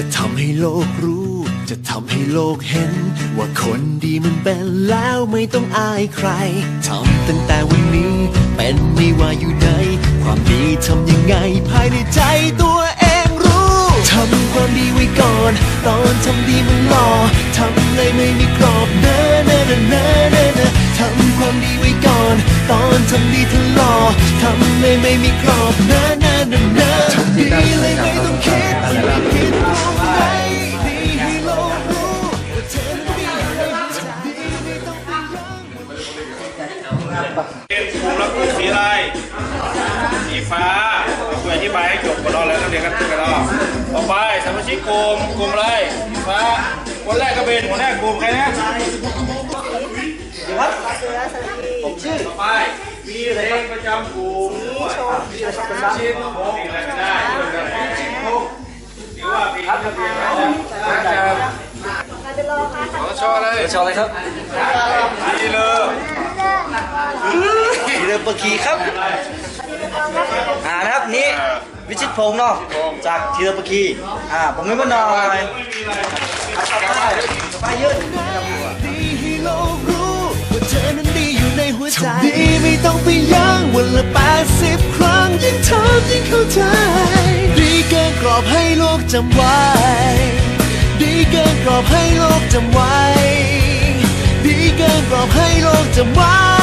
จะทำให้โลกรู้ จะทำให้โลกเห็น ว่าคนดีมันเป็นแล้วไม่ต้องอายใครทำตั้งแต่วันนี้ เป็นไม่ว่าอยู่ไหนความดีทำยังไงภายในใจตัวเองรู้ทำความดีไว้ก่อน ตอนทำดีมันหล่อทำเลยไม่มีกรอบเนอเนอเนอเนอเนอทำความดีไว้ก่อน ตอนทำดีทะหล่อทำเลยไม่มีกรอบเนอ เรียนก็ขึ้นกันเนาะต่อไปสมาชิกกลุ่มกลุ่มอะไรฟ้าคนแรกก็เป็นหัวหน้ากลุ่มใครนะผมชื่อต่อไปมีเพลงประจำกลุ่มชิดโมงอะไรก็ได้ชิดโมงหรือว่าเพลงนักเรียนประจำขอชอเลยชอบอะไรครับดีเลยทีเรือปะคีครับ อ่านะครับนี่ วิชิตพงษ์เนาะจากทีเรือปะคีอ่าผมไม่มาหน่อยไปยืดดีให้โลกรู้ว่าเธอนั้นดีอยู่ในหัวใจทำดีไม่ต้องไปยั้งวันละแปดสิบครั้งยิ่งทำยิ่งเข้าใจ ดีเกินกรอบให้โลกจำไว้ ดีเกินกรอบให้โลกจำไว้ ดีเกินกรอบให้โลกจำไว้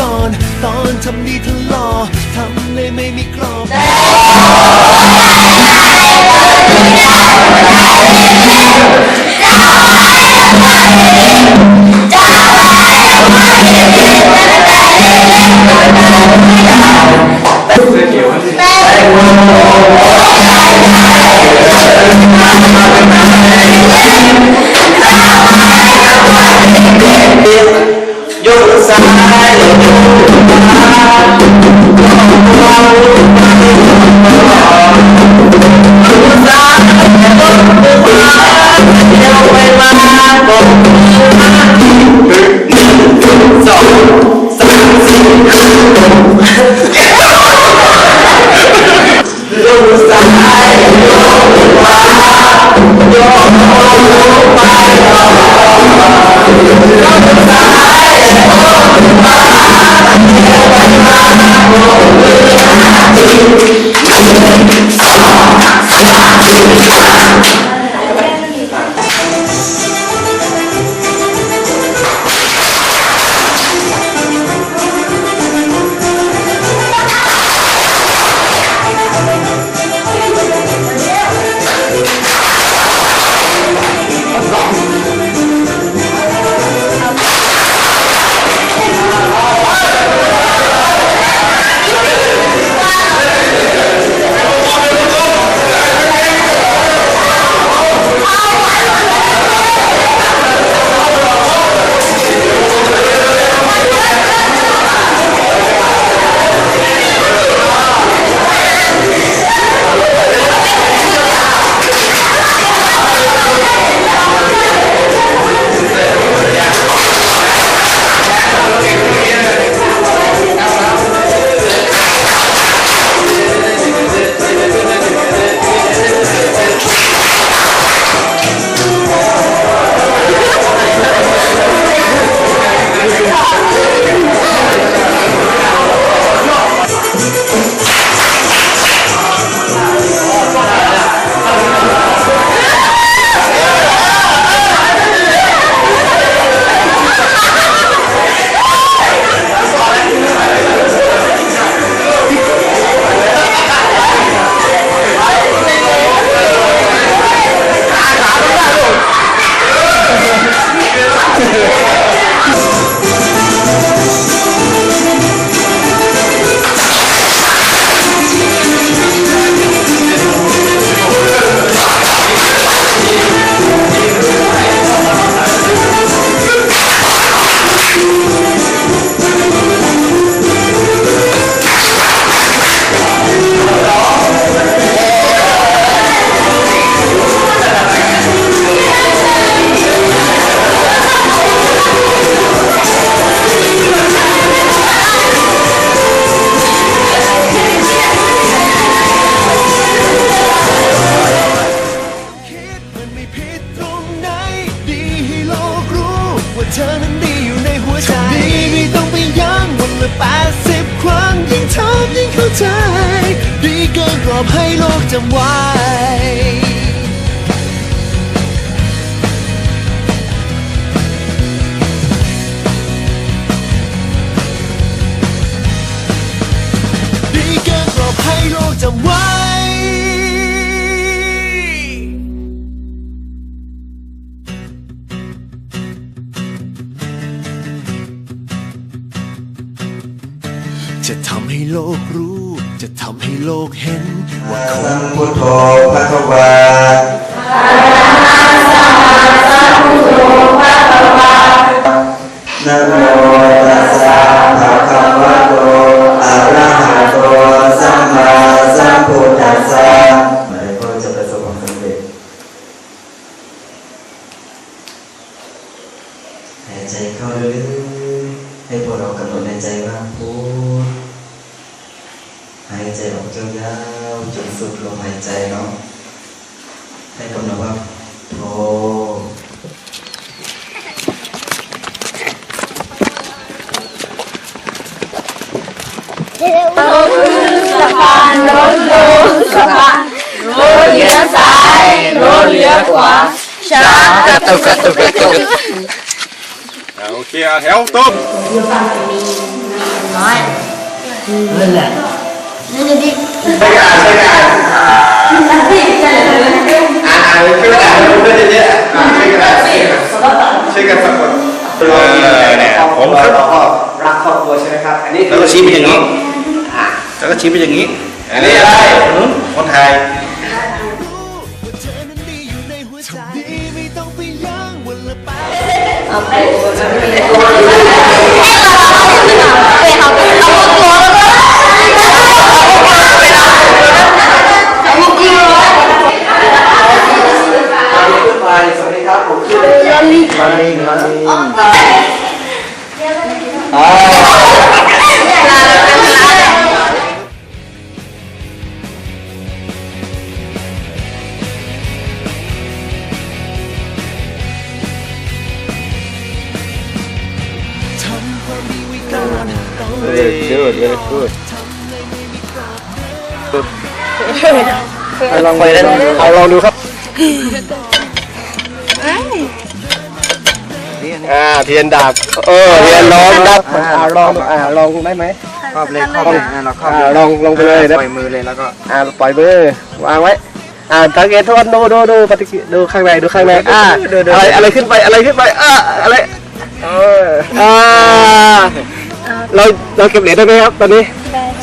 ก่อน ตอนทำดีทะหล่อทำเลยไม่มีกรอบโย ใจดีเกินกรอบให้โลกจำไว จะทำให้โลกรู้ จะทำให้โลกเห็น ว่าคนสัมพุทโธพระควานะโมตัสสะภะคะวะโตอะระหะโตสัมมาสัมพุทธัสสะหมายก็จะประสบความสำเร็จหายใจเข้าลึก ให้พวกเรากำหนดในใจว่าพุทหายใจออกยาวๆจนสุดลมหายใจเนาะให้กำหนดว่าโทสะพานรถลงสะพานรถเลี้ยวซ้ายรถเลี้ยวขวาช้ากระตุกกระตุกกระตุกอ่าโอ เคอะแถวตรงน้อยนั่นแหละนี่จะดิใช่กันใช่กันนั่นสิใช่เลยอ่านอ่านช่วยกันอ่านเพื่อนเยอะๆอ่านช่วยกันอ่านช่วยกันสะกดเออเนี่ยผมเราก็รักครอบครัวใช่ไหมครับอันนี้แล้วก็ชี้ไปอย่างนี้แล้วก็ชี้ไปอย่างนี้อันนี้อะไรคนไทยว่าเธอนั้นดีอยู่ในหัวใจทำดีไม่ต้องไปยั้งวันละแป๊บเอาไป เอาไปเอาตัวเอาจริงเหรอขึ้นไปสวัสดีครับผมชื่อลอลิงลอลิงลอลิงอ่า good very good ลองไปได้เอาลองดูครับอ่าเทียนดับเออเทียนร้อนดับอ่าลองอ่าลองได้ไหมครอบเลยครอบเลยเราครอบอ่าลองลองไปเลยนะปล่อยมือเลยแล้วก็อ่าปล่อยมือวางไว้อ่าสังเกตทุกคนดูดูดูปฏิกิริยาดูข้างในดูข้างในอ่าอะไรอะไรขึ้นไปอะไรขึ้นไปอ่าอะไรเอออ่า เราเราเก็บเหรียญได้ไหมครับตอนนี้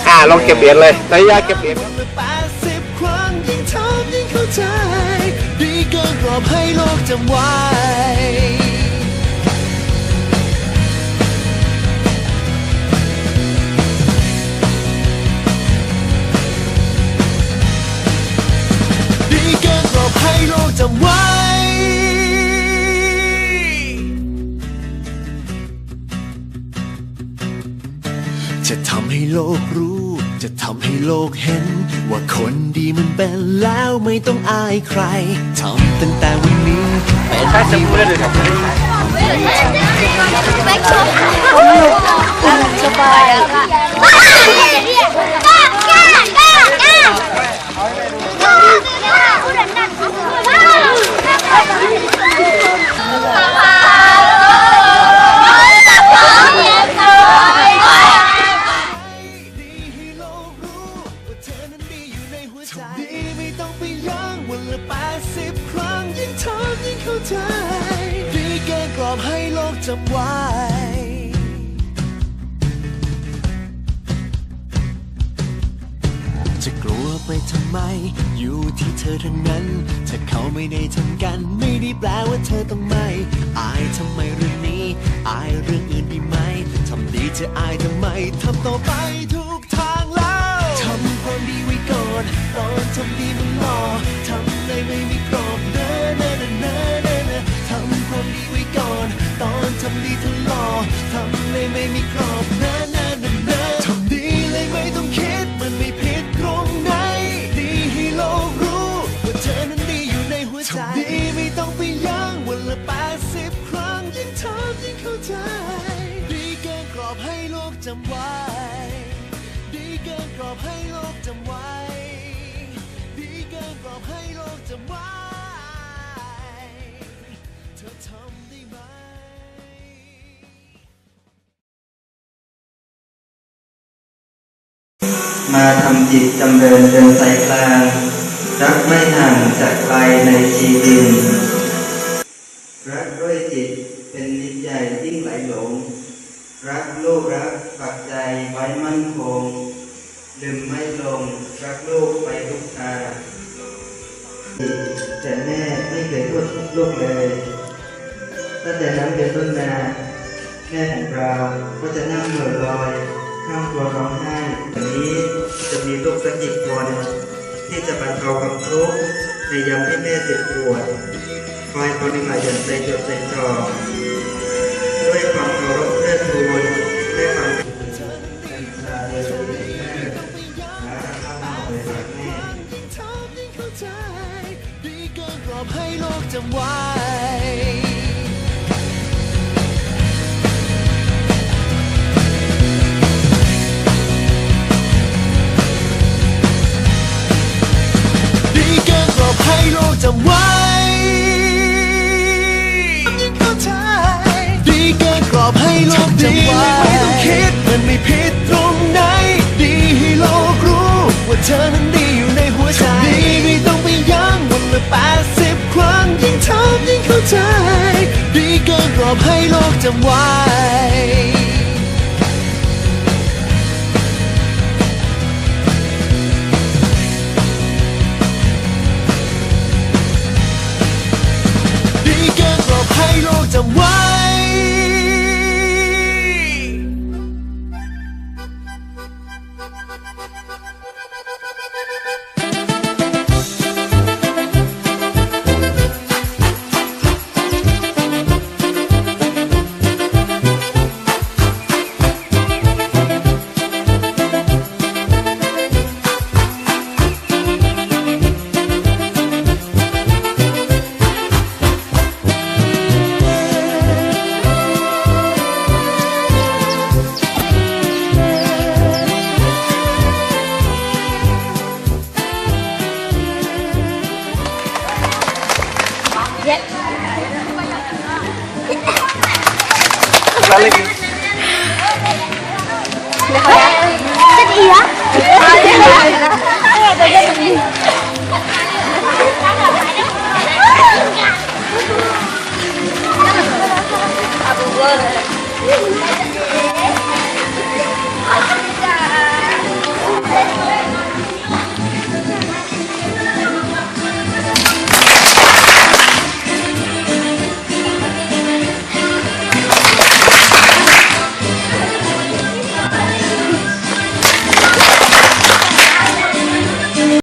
อ่าลองเก็บเหรียญเลยระยะเก็บเหรียญวันละแปดสิบครั้งยิ่งทำยิ่งเข้าใจ ดีเกินกรอบให้โลกจำไว้ ดีเกินกรอบให้โลกจำไว้ จะทำให้โลกรู้ จะทำให้โลกเห็น ว่าคนดีมันเป็นแล้วไม่ต้องอายใครทำตั้งแต่วันนี้เป็นที่วันนี้สบายอะ กันไม่ได้แปลว่าเธอต้องไม่อายทำไมเรื่องนี้ อายเรื่องอื่นดีไหมทำดีจะอายทำไมทำต่อไปทุกทางแล้วทำความดีไว้ก่อนตอนทำดีมันหล่อทำในไม่มีกรอบเนะเนะเนะเนะเนะเนทำความดีไว้ก่อน ตอนทำดีทะหล่อทำในไม่มีกรอบเนะำไว้ ดีเกินกรอบให้โลกจำไว้ ดีเกินกรอบให้โลกจำไว้มาทำจิตจำเริญเดินสากลาง รักไม่ห่างจากไกลในชีวิตรักด้วยจิตเป็นนิจใหญ่ยิ่งไหลหลง รักลูกรักปักใจไว้มั่นคง ลืมไม่ลง รักลูกไปทุกทางแต่แม่ไม่เคยพูดลูกเลยตั้งแต่นั้นเป็นต้นมาแม่ของเราก็จะนั่งเหม่อลอยข้างตัวร้องไห้วันนี้จะมีลูกสักกี่คนที่จะบรรเทาความทุกข์ในยามที่แม่เจ็บปวดคอยคนหนึ่งหลายอย่างใจจดใจจ่อ ด้วยความเคารพเพื่อทูลด้วยความเป็นชาเดียวกับแม่และข้าวหน้าเลยรักแม่ดีเกินกรอบให้โลกจำไว้ดีเกินกรอบให้โลกจำไว้ ใจดีเกินกรอบให้โลกจำไว้